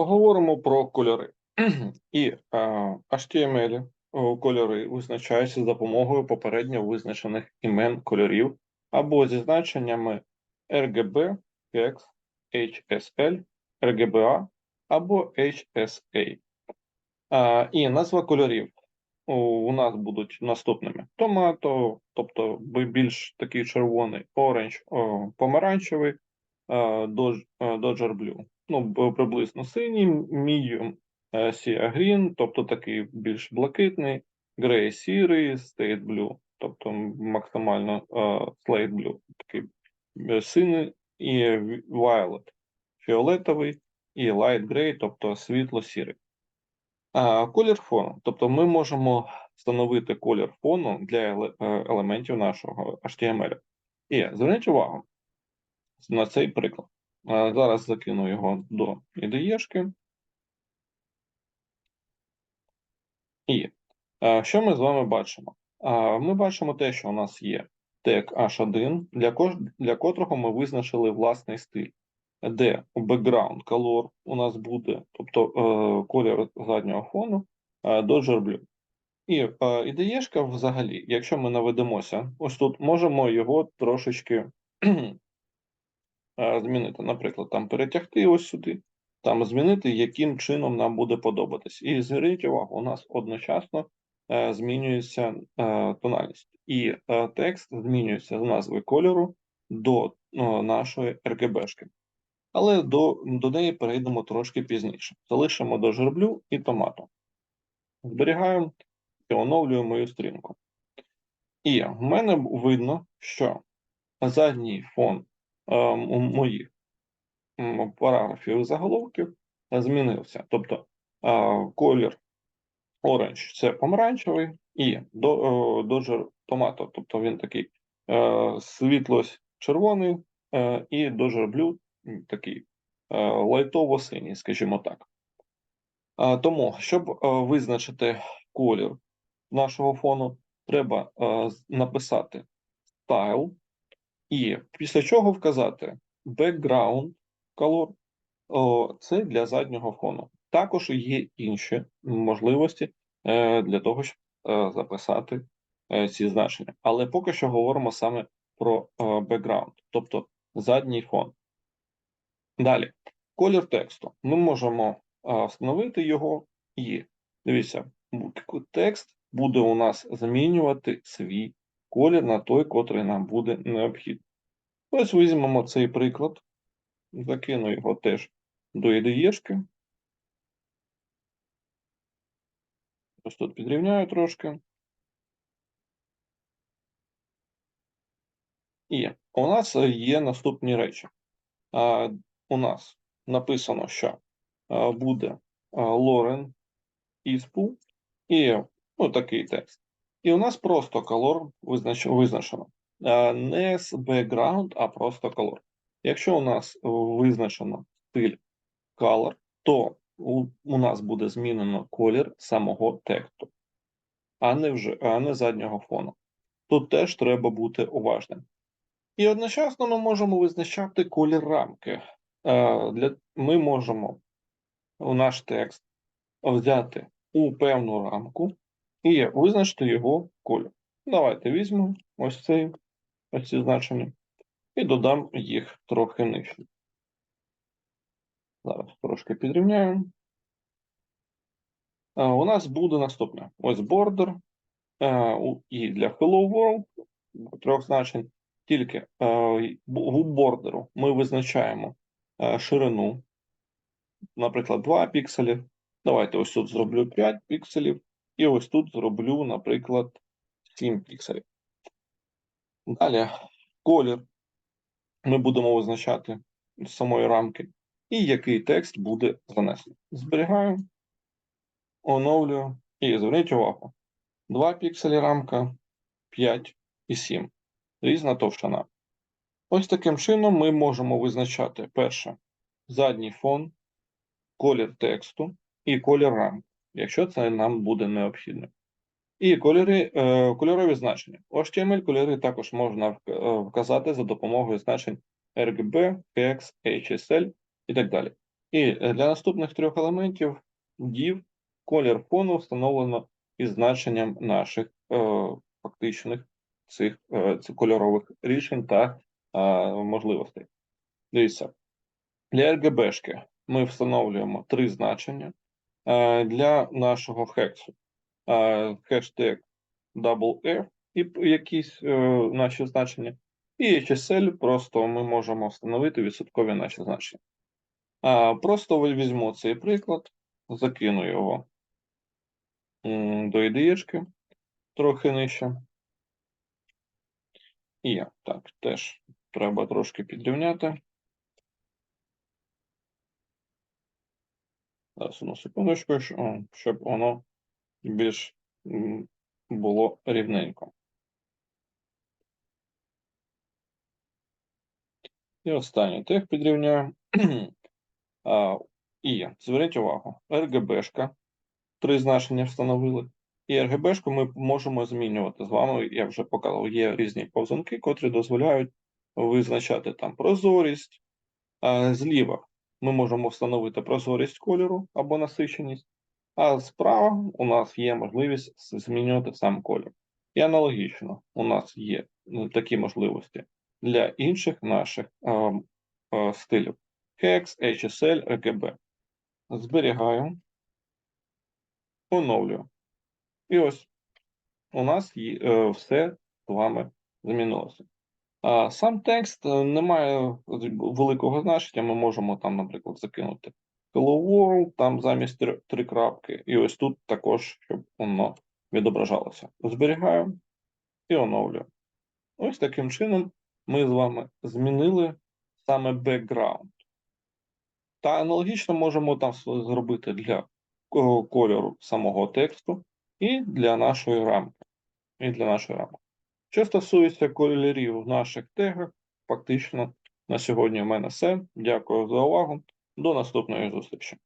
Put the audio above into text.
Поговоримо про кольори. І е, HTML кольори визначаються за допомогою попередньо визначених імен кольорів або зі значеннями RGB, HEX, HSL, RGBA або HSA. Е, і назва кольорів у, нас будуть наступними: томато, тобто більш такий червоний, оранж, помаранчевий, е, Dodge, е, Dodger Blue. Ну, приблизно синій, medium Sea Green, тобто такий більш блакитний, Grey сірий, State Blue, тобто максимально е, Slate Blue, такий е, синій і Violet, фіолетовий, і Light Grey, тобто світло-сірий. Колір фону. Тобто ми можемо встановити колір фону для е, елементів нашого HTML. І зверніть увагу на цей приклад. А, Зараз закину його до IDE-шки. І е, що ми з вами бачимо? Ми бачимо те, що у нас є тег H1, для, для котрого ми визначили власний стиль, де background color у нас буде, тобто е, колір заднього фону е, Dodger Blue. І е, ідеєшка взагалі, якщо ми наведемося, ось тут можемо його трошечки е, змінити. Наприклад, там перетягти ось сюди, там змінити, яким чином нам буде подобатись. І зверніть увагу, у нас одночасно е, змінюється е, тональність, і е, текст змінюється з назви кольору до е, нашої RGB-шки. Але до, до неї перейдемо трошки пізніше. Залишимо до жерблю і томату. Зберігаємо і оновлюємо мою сторінку. І в мене видно, що задній фон е, у моїх параграфів і заголовків змінився. Тобто е, колір оранж це помаранчевий, і е, доджер томато, тобто він такий е, світло-червоний, е, і доджер блю такий е, лайтово-синій, скажімо так. Е, тому, щоб е, визначити колір нашого фону, треба е, написати style, і після чого вказати background color, це для заднього фону. Також є інші можливості е, для того, щоб е, записати е, ці значення. Але поки що говоримо саме про background, тобто задній фон. Далі, колір тексту. Ми можемо встановити його і дивіться, текст буде у нас змінювати свій колір на той, котрий нам буде необхідний. Ось візьмемо цей приклад, закину його теж до IDE-шки. Ось тут підрівняю трошки. І у нас є наступні речі. У нас написано, що буде Лорен Іспу і ну, такий текст. І у нас просто color визначено. Не з background, а просто color. Якщо у нас визначено стиль color, то у, нас буде змінено колір самого тексту, а не вже а не заднього фону. Тут теж треба бути уважним. І одночасно ми можемо визначати колір рамки. Е, ми можемо у наш текст взяти у певну рамку і визначити його колір. Давайте візьмемо ось цей ось ці значення і додам їх трохи нижче. Зараз трошки підрівняємо. Е, У нас буде наступне: ось border е, і для Hello World трьох значень. Тільки е, в бордеру ми визначаємо е, ширину, наприклад, 2 пікселі. Давайте ось тут зроблю 5 пікселів, і ось тут зроблю, наприклад, 7 пікселів. Далі колір ми будемо визначати з самої рамки, і який текст буде занесений. Зберігаю, оновлюю і зверніть увагу: 2 пікселі рамка, 5 і 7. Різна товщина. Ось таким чином ми можемо визначати перше задній фон, колір тексту і колір рамки, якщо це нам буде необхідно. І кольори, е, кольорові значення. HTML кольори також можна е, вказати за допомогою значень RGB, HX, HSL і так далі. І для наступних трьох елементів div колір фону встановлено із значенням наших е, фактичних цих, е, цих кольорових рішень та е, можливостей. Дивіться, для RGB-шки ми встановлюємо три значення. Е, Для нашого хексу е, хештег double і якісь е, наші значення. І HSL просто ми можемо встановити відсоткові наші значення. Просто візьму цей приклад, закину його до IDE, трохи нижче. І так, теж треба трошки підрівняти. Зараз одну секундочку, щоб воно більш було рівненько. І останній тег підрівняю. І зверніть увагу, RGB-шка, три значення встановили. І RGB-шку ми можемо змінювати з вами. Я вже показав, є різні повзунки, котрі дозволяють визначати там прозорість. Зліва ми можемо встановити прозорість кольору або насиченість, а справа у нас є можливість змінювати сам колір. І аналогічно у нас є ну, такі можливості для інших наших е, е, стилів. Hex, HSL, RGB. Зберігаю, оновлюю. І ось у нас є, е, все з вами змінилося. Сам текст е, не має великого значення. Ми можемо там, наприклад, закинути Hello World, там замість три, три крапки, і ось тут також, щоб воно відображалося. Зберігаю і оновлюю. Ось таким чином ми з вами змінили саме background. Та аналогічно можемо там зробити для кольору самого тексту і для нашої рамки. І для нашої рамки. Що стосується кольорів в наших тегах, фактично на сьогодні в мене все. Дякую за увагу. До наступної зустрічі.